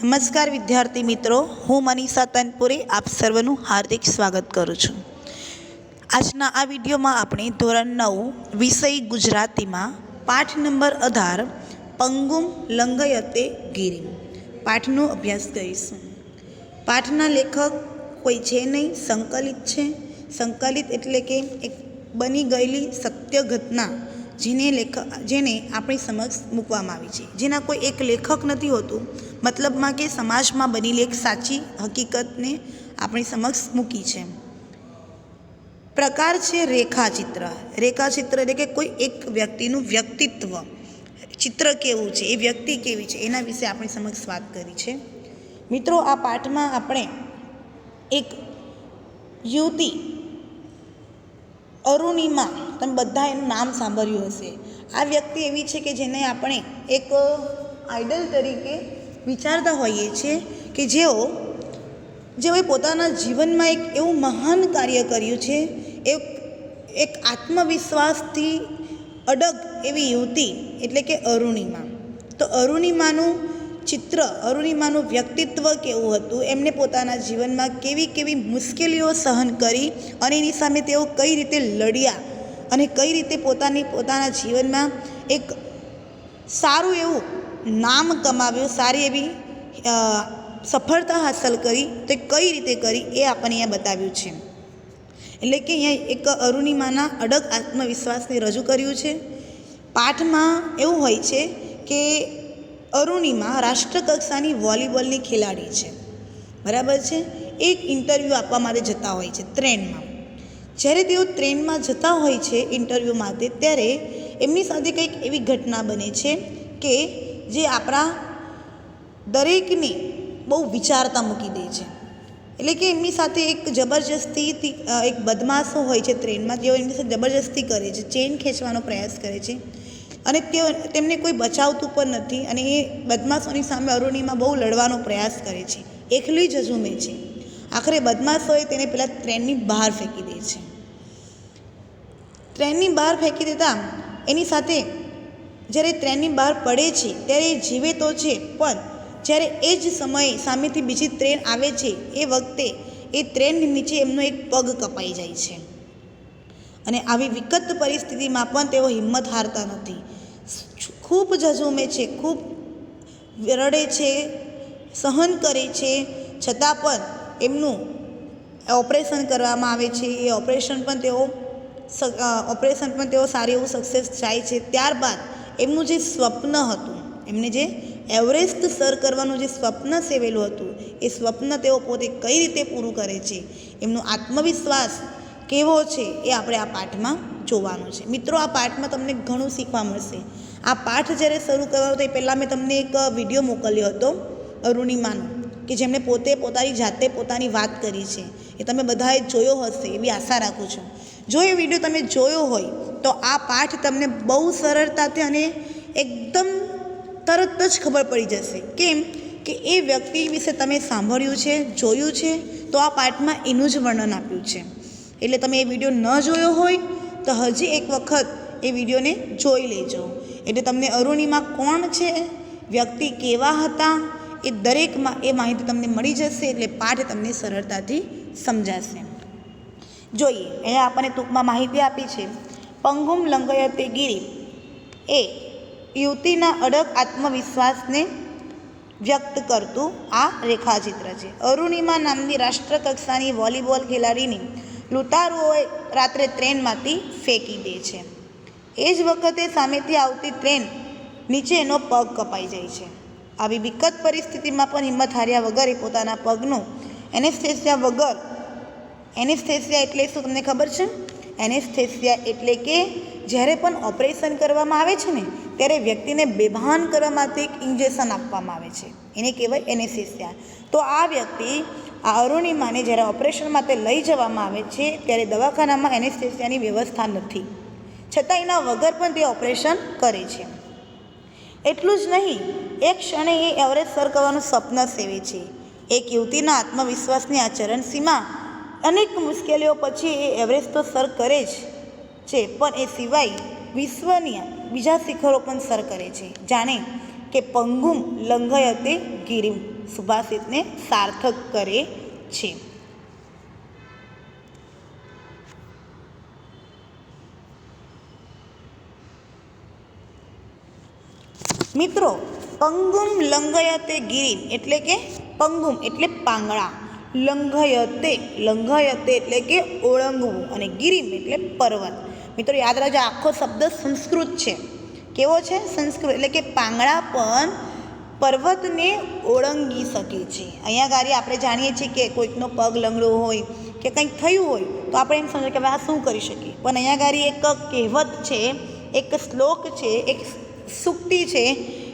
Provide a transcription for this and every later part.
નમસ્કાર વિદ્યાર્થી મિત્રો, હું મનીષા તનપુરે, આપ સર્વનું હાર્દિક સ્વાગત કરું છું. આજના આ વિડીયોમાં આપણે ધોરણ નવ, વિષય ગુજરાતીમાં પાઠ નંબર અઢાર, પંગુમ લંગયતે ગિરિમ. પાઠનો અભ્યાસ કરીશું. પાઠના લેખક કોઈ છે નહીં, સંકલિત છે. સંકલિત એટલે કે એક બની ગયેલી સત્ય ઘટના. જેને લેખ, જેને આપણી સમક્ષ મૂકવામાં આવી છે. જેના કોઈ એક લેખક નથી હોતું, મતલબમાં કે સમાજમાં બનેલી એક સાચી હકીકતને આપણી સમક્ષ મૂકી છે. પ્રકાર છે રેખાચિત્ર. રેખાચિત્ર એટલે કે કોઈ એક વ્યક્તિનું વ્યક્તિત્વ. ચિત્ર કેવું છે, એ વ્યક્તિ કેવી છે, એના વિશે આપણી સમક્ષ વાત કરી છે. મિત્રો, આ પાઠમાં આપણે એક યુવતી અરુણિમા તમે બધા એનું નામ સાંભળ્યું હશે. આ વ્યક્તિ એવી છે કે જેને આપણે એક આઈડલ તરીકે વિચારતા હોઈએ છીએ કે જેઓ, જેઓએ પોતાના જીવનમાં એક એવું મહાન કાર્ય કર્યું છે, એક એક આત્મવિશ્વાસથી અડગ એવી યુવતી એટલે કે અરુણિમા. તો અરુણિમાનું ચિત્ર, અરુણિમાનું વ્યક્તિત્વ કેવું હતું? એમને પોતાના જીવનમાં કેવી કેવી મુશ્કેલીઓ સહન કરી અને એની સામે તેઓ કઈ રીતે લડ્યા? અને કઈ રીતે પોતાની, પોતાના જીવનમાં એક સારું એવું નામ કમાવ્યું, સારી એવી સફળતા હાંસલ કરી, તે કઈ રીતે કરી એ આપણને અહીંયા બતાવ્યું છે. એટલે કે અહીંયા એક અરુણિમાના અડગ આત્મવિશ્વાસને રજૂ કર્યું છે. પાઠમાં એવું હોય છે કે અરુણિમા રાષ્ટ્રકક્ષાની વોલીબોલની ખેલાડી છે. બરાબર છે? એક ઇન્ટરવ્યૂ આપવા માટે જતા હોય છે, ટ્રેનમાં. જ્યારે તેઓ ટ્રેનમાં જતા હોય છે ઇન્ટરવ્યૂ માટે, ત્યારે એમની સાથે કંઈક એવી ઘટના બને છે કે જે આપણા દરેકને બહુ વિચારતા મૂકી દે છે. એટલે કે એમની સાથે એક જબરજસ્તીથી એક બદમાશો હોય છે ટ્રેનમાં, તેઓ એમની સાથે જબરજસ્તી કરે છે, ચેન ખેંચવાનો પ્રયાસ કરે છે અને તેઓ તેમને કોઈ બચાવતું પણ નથી અને એ બદમાશોની સામે અરુણિમા બહુ લડવાનો પ્રયાસ કરે છે. એકલી જ ઝૂમે છે. આખરે બદમાશોએ તેને પેલા ટ્રેનની બહાર ફેંકી દે છે. ટ્રેનની બહાર ફેંકી દેતા એની સાથે જ્યારે ટ્રેનની બહાર પડે છે ત્યારે એ જીવે તો છે, પણ જ્યારે એ જ સમયે સામેથી બીજી ટ્રેન આવે છે એ વખતે એ ટ્રેનની નીચે એમનો એક પગ કપાઈ જાય છે. અને આવી વિકટ પરિસ્થિતિમાં પણ તેઓ હિંમત હારતા નથી. ખૂબ જઝુમે છે, ખૂબ રડે છે, સહન કરે છે, છતાં પણ એમનું ઓપરેશન કરવામાં આવે છે, એ ઓપરેશન પણ તેઓ ઓપરેશન પણ તેઓ સારું એવું સક્સેસ થાય છે. ત્યારબાદ એમનું જે સ્વપ્ન હતું, એમને જે એવરેસ્ટ સર કરવાનું જે સ્વપ્ન સેવેલું હતું, એ સ્વપ્ન તેઓ પોતે કઈ રીતે પૂરું કરે છે, એમનો આત્મવિશ્વાસ કેવો છે, એ આપણે આ પાઠમાં જોવાનું છે. મિત્રો, આ પાઠમાં તમને ઘણું શીખવા મળશે. આ પાઠ જ્યારે શરૂ કરવાનો તો એ પહેલાં મેં તમને એક વીડિયો મોકલ્યો હતો, અરુણિમાનો. કે જેમણે પોતે પોતાની જાતે પોતાની વાત કરી છે. એ તમે બધાએ જોયો હશે, એવી આશા રાખું છું. જો એ વીડિયો તમે જોયો હોય, તો આ પાઠ તમને બહુ સરળતાથી અને એકદમ તરત જ ખબર પડી જશે. કેમ કે એ વ્યક્તિ વિશે તમે સાંભળ્યું છે, જોયું છે, તો આ પાઠમાં એનું જ વર્ણન આપ્યું છે. એટલે તમે એ વીડિયો ન જોયો હોય, તો હજી એક વખત એ વિડીયોને જોઈ લેજો. એટલે તમને અરુણિમા કોણ છે? વ્યક્તિ કેવા હતા? એ દરેકમાં એ માહિતી તમને મળી જશે એટલે પાઠ તમને સરળતાથી સમજાશે. જોઈએ, અહીંયા આપણને ટૂંકમાં માહિતી આપી છે. પંગુમ લંગયતે ગીરી. એ યુવતીના અડગ આત્મવિશ્વાસને વ્યક્ત કરતું આ રેખાચિત્ર છે. અરુણિમા નામની રાષ્ટ્રકક્ષાની વોલીબોલ ખેલાડીની લૂંટારુઓએ રાત્રે ટ્રેનમાંથી ફેંકી દે છે. એ જ વખતે સામેથી આવતી ટ્રેન નીચે એનો પગ કપાઈ જાય છે. આવી વિકટ પરિસ્થિતિમાં પણ હિંમત હાર્યા વગર એ પોતાના પગનું એનેસ્થેસિયા વગર, એનેસ્થેસિયા એટલે શું તમને ખબર છે? એનેસ્થેસિયા એટલે કે જ્યારે પણ ઓપરેશન કરવામાં આવે છે ને, ત્યારે વ્યક્તિને બેભાન કરવા માટે એક ઇન્જેક્શન આપવામાં આવે છે. એને કહેવાય એનેસ્થેસિયા. તો આ વ્યક્તિ આ અરુણિમાને જ્યારે ઓપરેશન માટે લઈ જવામાં આવે છે, ત્યારે દવાખાનામાં એનેસ્થેસિયાની વ્યવસ્થા નથી. છતાં એના વગર પણ તે ઓપરેશન કરે છે. એટલું જ નહીં, એક ક્ષણે એ એવરેસ્ટ સર કરવાનું સ્વપ્ન સેવે છે. એક યુવતીના આત્મવિશ્વાસની આચરણ સીમા અનેક મુશ્કેલીઓ પછી એ એવરેસ્ટ તો સર કરે જ છે, પણ એ સિવાય વિશ્વની બીજા શિખરો પણ સર કરે છે. જાણે કે પંગુમ લંઘયતે ગિરિમ સુભાષિતને સાર્થક કરે છે. મિત્રો પંગુમ લંઘયતે ગિરિમ એટલે કે પંગુમ એટલે પાંગળા. લંઘયતે લંઘયતે એટલે કે ઓળંગવું અને ગિરિમ એટલે પર્વત. મિત્રો, યાદ રાખજો, આખો શબ્દ સંસ્કૃત છે. કેવો છે? સંસ્કૃત, એટલે કે પાંગળા પણ પર્વતને ઓળંગી શકે છે. અહીંયા ગાડી આપણે જાણીએ છીએ કે કોઈકનો પગ લંગડો હોય કે કંઈક થયું હોય, તો આપણે એમ સમજીએ કે આ શું કરી શકીએ? પણ અહીંયા ગાડી એક કહેવત છે, એક શ્લોક છે, એક સુક્તિ છે,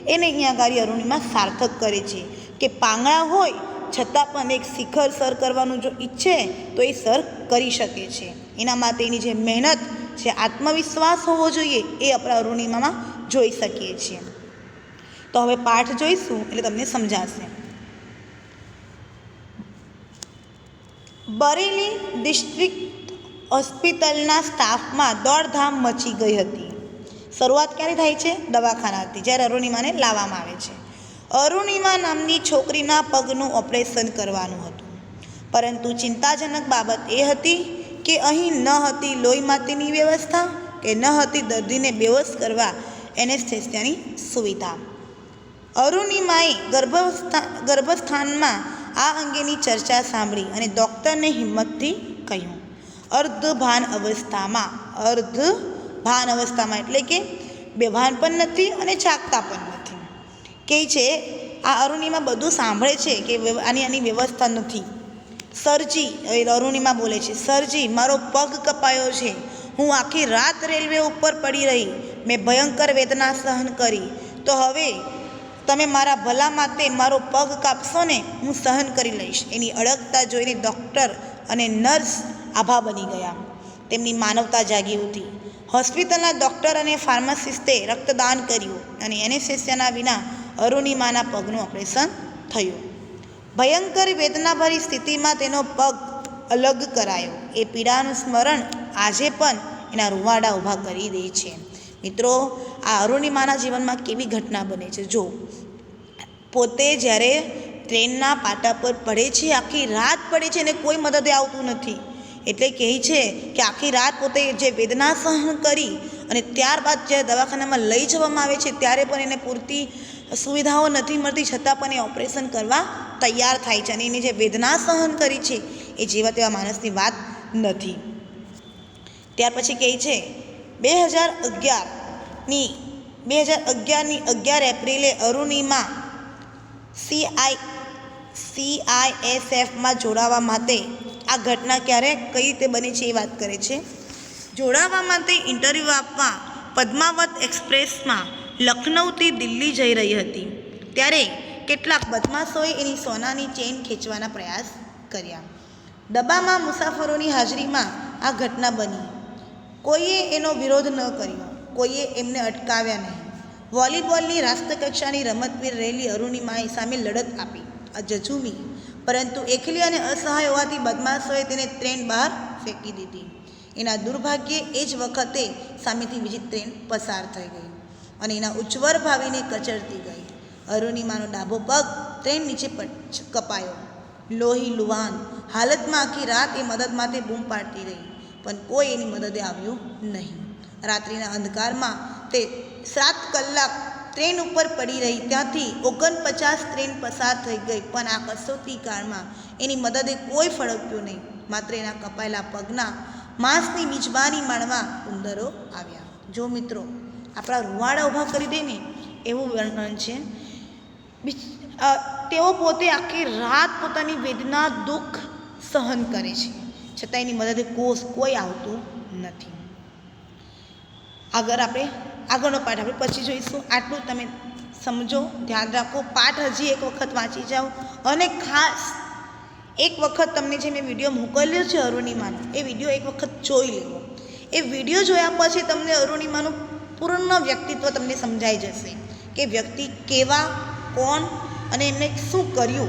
એને અહીંયા આગળ અરુણિમા સાર્થક કરે છે કે પાંગળા હોય, છતાં પણ એક શિખર સર કરવાનું જો ઈચ્છે, તો એ સર કરી શકે છે. એના માટેની જે મહેનત છે, આત્મવિશ્વાસ હોવો જોઈએ, એ આપણે અરુણિમામાં જોઈ શકીએ છીએ. તો હવે પાઠ જોઈશું, એટલે તમને સમજાશે. બરેલી ડિસ્ટ્રિક્ટ હોસ્પિટલના સ્ટાફમાં દોડધામ મચી ગઈ હતી. શરૂઆત ક્યારે થાય છે? દવાખાનાથી જ્યારે અરુણિમાને લાવવામાં આવે છે. અરુણિમા નામની છોકરીના પગનું ઓપરેશન કરવાનું હતું. પરંતુ ચિંતાજનક બાબત એ હતી કે અહીં ન હતી લોહી માટેની વ્યવસ્થા કે ન હતી દર્દીને બેહોશ કરવા એનેસ્થેસિયાની સુવિધા. અરુણિમાએ ગર્ભસ્થા, ગર્ભસ્થાનમાં આ અંગેની ચર્ચા સાંભળી અને ડૉક્ટરને હિંમતથી કહ્યું અર્ધ ભાન અવસ્થામાં અર્ધ ભાન અવસ્થામાં એટલે કે બેભાન પણ નથી અને જાગતા પણ નથી. કહે છે, આ અરુણિમા બધું સાંભળે છે કે આની આની વ્યવસ્થા નથી. સરજી, એ અરુણિમા બોલે છે, સરજી, મારો પગ કપાયો છે. હું આખી રાત રેલવે ઉપર પડી રહી. મેં ભયંકર વેદના સહન કરી. તો હવે તમે મારા ભલા માટે મારો પગ કાપશો ને, હું સહન કરી લઈશ. એની અડગતા જોઈને ડૉક્ટર અને નર્સ આભા બની ગયા. તેમની માનવતા જાગી ઉઠી. હોસ્પિટલના ડૉક્ટર અને ફાર્માસિસ્ટે રક્તદાન કર્યું અને એનેસ્થેસિયાના વિના અરુણિમાના પગનું ઓપરેશન થયું. ભયંકર વેદનાભરી સ્થિતિમાં તેનો પગ અલગ કરાયો. એ પીડાનું સ્મરણ આજે પણ એના રૂવાડા ઊભા કરી દે છે. મિત્રો, આ અરુણિમાના જીવનમાં કેવી ઘટના બને છે? જો, પોતે જ્યારે ટ્રેનના પાટા પર પડે છે, આખી રાત પડે છે અને કોઈ મદદે આવતું નથી. એટલે કહે છે કે આખી રાત પોતે જે વેદના સહન કરી અને ત્યારબાદ જ્યારે દવાખાનામાં લઈ જવામાં આવે છે, ત્યારે પણ એને પૂરતી સુવિધાઓ નથી મળતી, છતાં પણ એ ઓપરેશન કરવા તૈયાર થાય છે અને એની જે વેદના સહન કરી છે, એ જેવા તેવા માણસની વાત નથી. ત્યાર પછી કહે છે, બે હજાર અગિયારની, બે હજાર અગિયારની અગિયાર એપ્રિલે અરુણિમા સીઆઈ સીઆઈએસએફમાં જોડાવા માટે આ ઘટના ક્યારે, કઈ રીતે બની છે એ વાત કરે છે. જોડાવા માટે ઇન્ટરવ્યૂ આપવા પદ્માવત એક્સપ્રેસમાં લખનૌથી દિલ્હી જઈ રહી હતી. ત્યારે કેટલાક બદમાશોએ એની સોનાની ચેન ખેંચવાના પ્રયાસ કર્યા. ડબ્બામાં મુસાફરોની હાજરીમાં આ ઘટના બની. કોઈએ એનો વિરોધ ન કર્યો. કોઈએ એમને અટકાવ્યા નહીં. વોલીબોલની રાષ્ટ્રકક્ષાની રમતવીર રેલી અરુણિમાએ સામે લડત આપી. આ જજુમી પરંતુ એકલી અને અસહાય હોવાથી બદમાશોએ તેને ટ્રેન બહાર ફેંકી દીધી. એના દુર્ભાગ્યે એ જ વખતે સામેથી બીજી ટ્રેન પસાર થઈ ગઈ અને એના ઉચ્ચવર ભાવીને કચડતી ગઈ. અરુણિમાનો ડાબો પગ ટ્રેન નીચે કપાયો. લોહી લુવાન હાલતમાં આખી રાત એ મદદ માટે બૂમ પાડતી રહી, પણ કોઈ એની મદદે આવ્યું નહીં. રાત્રિના અંધકારમાં તે સાત કલાક ટ્રેન ઉપર પડી રહી ત્યાંથી ઓગણપચાસ ટ્રેન પસાર થઈ ગઈ, પણ આ કસોટી કાળમાં એની મદદે કોઈ ફળક્યું નહીં. માત્ર એના કપાયેલા પગના માંસની મિજબાની માણવા ઉંદરો આવ્યા. જો મિત્રો, આપણા રૂવાડા ઊભા કરી દે ને, એવું વર્ણન છે. તેઓ પોતે આખી રાત પોતાની વેદના, દુઃખ સહન કરે છે. છતાં એની મદદે કોષ કોઈ આવતું નથી. આગળ આપણે આગળનો પાઠ આપણે પછી જોઈશું. આટલું તમે સમજો, ધ્યાન રાખો. પાઠ હજી એક વખત વાંચી જાઓ. અને ખાસ એક વખત તમને જે મેં વીડિયો મોકલ્યો છે અરુણિમાનો, એ વીડિયો એક વખત જોઈ લેવો. એ વીડિયો જોયા પછી તમને અરુણિમાનું પૂર્ણ વ્યક્તિત્વ તમને સમજાઈ જશે કે વ્યક્તિ કેવા, કોણ અને એમને શું કર્યું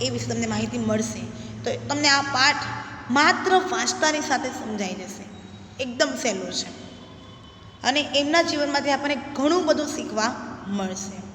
એ વિશે તમને માહિતી મળશે. તો તમને આ પાઠ માત્ર વાંચતાની સાથે સમજાઈ જશે. એકદમ સહેલો છે. અને એમના જીવનમાંથી આપણને ઘણું બધું શીખવા મળશે.